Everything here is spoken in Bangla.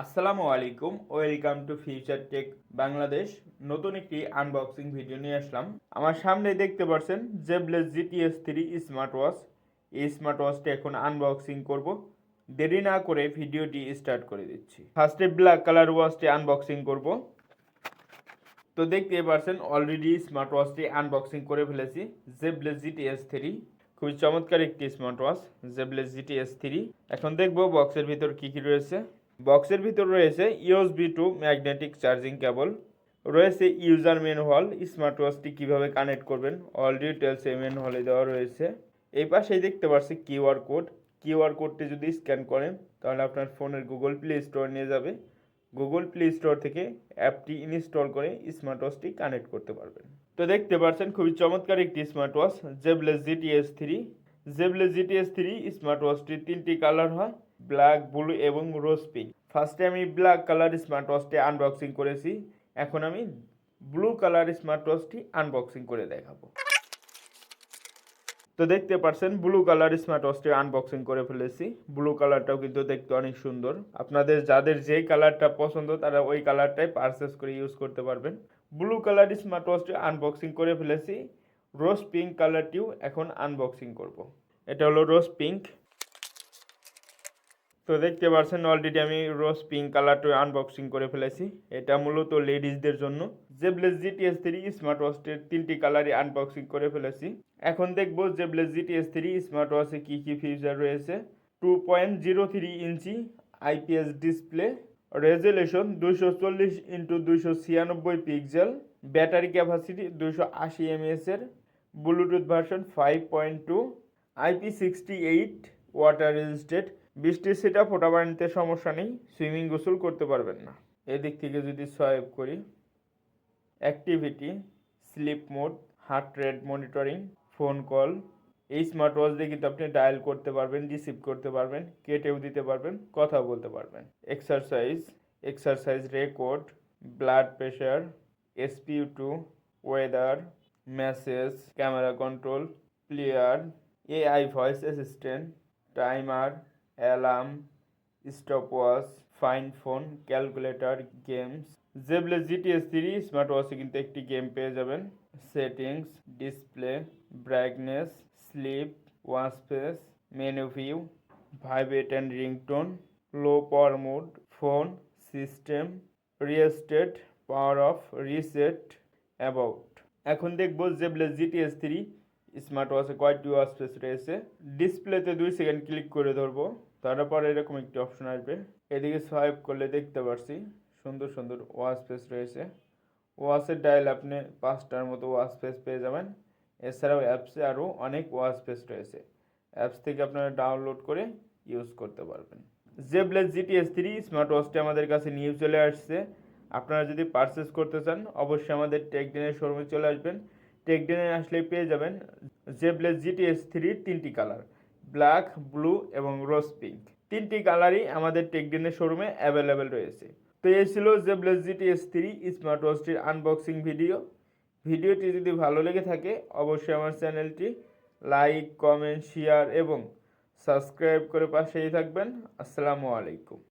আসসালামু আলাইকুম, welcome to future tech Bangladesh. নতুন একটি আনবক্সিং ভিডিও নিয়ে আসলাম। আমার সামনে দেখতে পাচ্ছেন Zeblaze GTS three smart watch এই স্মার্ট ওয়াচটি এখন আনবক্সিং করব। দেরি না করে ভিডিওটি স্টার্ট করে দিচ্ছি। ফার্স্টে ব্ল্যাক কালার ওয়াচটি আনবক্সিং করব। তো দেখতে পাচ্ছেন অলরেডি স্মার্ট ওয়াচটি আনবক্সিং করে ফেলেছি, জেবলেস জিটিএস থ্রি। খুবই চমৎকার একটি smart watch Zeblaze GTS three. এখন দেখব বক্সের ভিতর কি কি রয়েছে। বক্সের ভিতর রয়েছে USB to magnetic charging cable, রয়েছে ইউজার ম্যানুয়াল, স্মার্ট ওয়াচটি কীভাবে কানেক্ট করবেন, অল ডিটেলস এই ম্যানুয়ালে দেওয়া রয়েছে। এই পাশেই দেখতে পাচ্ছি কিউআর কোড। কিউআর কোডটি যদি স্ক্যান করেন, তাহলে আপনার ফোনের গুগল প্লে স্টোর নিয়ে যাবে। গুগল প্লে স্টোর থেকে অ্যাপটি ইনস্টল করে স্মার্ট ওয়াচটি কানেক্ট করতে পারবেন। তো দেখতে পাচ্ছেন, খুবই চমৎকার একটি smartwatch, Zeblaze GTS three. Zeblaze GTS three smart ওয়াচটির তিনটি কালার হয়। ব্ল্যাক, ব্লু এবং রোজ পিঙ্ক। ফার্স্টে আমি ব্ল্যাক কালার স্মার্ট ওয়াচটি আনবক্সিং করেছি। এখন আমি ব্লু কালার স্মার্ট ওয়াচটি আনবক্সিং করে দেখাবো। তো দেখতে পাচ্ছেন ব্লু কালার স্মার্ট ওয়াচটি আনবক্সিং করে ফেলেছি। ব্লু কালারটাও কিন্তু দেখতে অনেক সুন্দর। আপনাদের যাদের যেই কালারটা পছন্দ, তারা ওই কালারটাই পারচেস করে ইউজ করতে পারবেন। ব্লু কালার স্মার্ট ওয়াচটি আনবক্সিং করে ফেলেছি। রোজ পিঙ্ক কালারটিও এখন আনবক্সিং করব। এটা হলো রোজ পিঙ্ক তো দেখতে পাচ্ছেন অলরেডি আমি রোজ পিঙ্ক কালারটা আনবক্সিং করে ফেলেছি। এটা মূলত লেডিসদের জন্য। জেবলেস জিটিএস থ্রি স্মার্ট ওয়াচটির তিনটি কালারই আনবক্সিং করে ফেলেছি। এখন দেখব জেবলেস জিটিএস থ্রি স্মার্ট ওয়াচে কী কী ফিচার রয়েছে। Two point zero three inch IPS display resolution দুইশো চল্লিশ ইন্টু দুইশো ছিয়ানব্বই পিক্সেল ব্যাটারি ক্যাপাসিটি দুইশো আশি এমএসের Bluetooth version five point two IP sixty eight water resisted বৃষ্টির সেটা ফোটা পানিতে সমস্যা নেই সুইমিং গোসল করতে পারবেন না। এদিক থেকে যদি সোয়াইপ করি activity sleep mode heart rate monitoring phone call এই স্মার্ট ওয়াচ দিয়ে কিন্তু আপনি ডায়াল করতে পারবেন রিসিভ করতে পারবেন, কেটেও দিতে পারবেন, কথা বলতে পারবেন। Exercise exercise record blood pressure SPO two weather message camera control player AI voice assistant timer alarm stop stopwatch, find phone, calculator, games. Zeblaze GTS three smart ওয়াচে কিন্তু একটি গেম পেয়ে যাবেন। Settings, display, brightness, sleep, watch face menu view, vibrate and ringtone, low power mode, phone, system restart power off, reset, about. এখন দেখব জেবলে জিটিএস থ্রি স্মার্ট ওয়াচে কয়টি ওয়াচ ফেস রয়েছে। ডিসপ্লেতে দুই সেকেন্ড ক্লিক করে ধরবো। তারপর এরকম একটি অপশন আসবে। এদিকে সোয়াইপ করলে দেখতে পারছি, সুন্দর সুন্দর ওয়াচ ফেস রয়েছে। ওয়াচের ডায়াল আপনি পাঁচটার মতো ওয়াচ ফেস পেয়ে যাবেন। এছাড়াও অ্যাপসে আরও অনেক ওয়াচ ফেস রয়েছে। অ্যাপস থেকে আপনারা ডাউনলোড করে ইউজ করতে পারবেন। জেবলেস জিটিএস থ্রি স্মার্ট ওয়াচটি আমাদের কাছে নিয়ে চলে আসছে। আপনারা যদি পারচেস করতে চান, অবশ্যই আমাদের টেকডিনের শোরুমে চলে আসবেন। টেকডিনে আসলেই পেয়ে যাবেন জেবলেস জিটিএস থ্রির তিনটি কালার ব্ল্যাক, ব্লু এবং রোজ পিঙ্ক। তিনটি কালারই আমাদের টেকডিনের শোরুমে অ্যাভেলেবেল রয়েছে। তো এই ছিল জেবলেস জিটিএস থ্রি স্মার্ট ওয়াচটির আনবক্সিং ভিডিও। ভিডিওটি যদি ভালো লেগে থাকে, অবশ্যই আমার চ্যানেলটি লাইক, কমেন্ট, শেয়ার এবং সাবস্ক্রাইব করে পাশেই থাকবেন। আসসালামু আলাইকুম।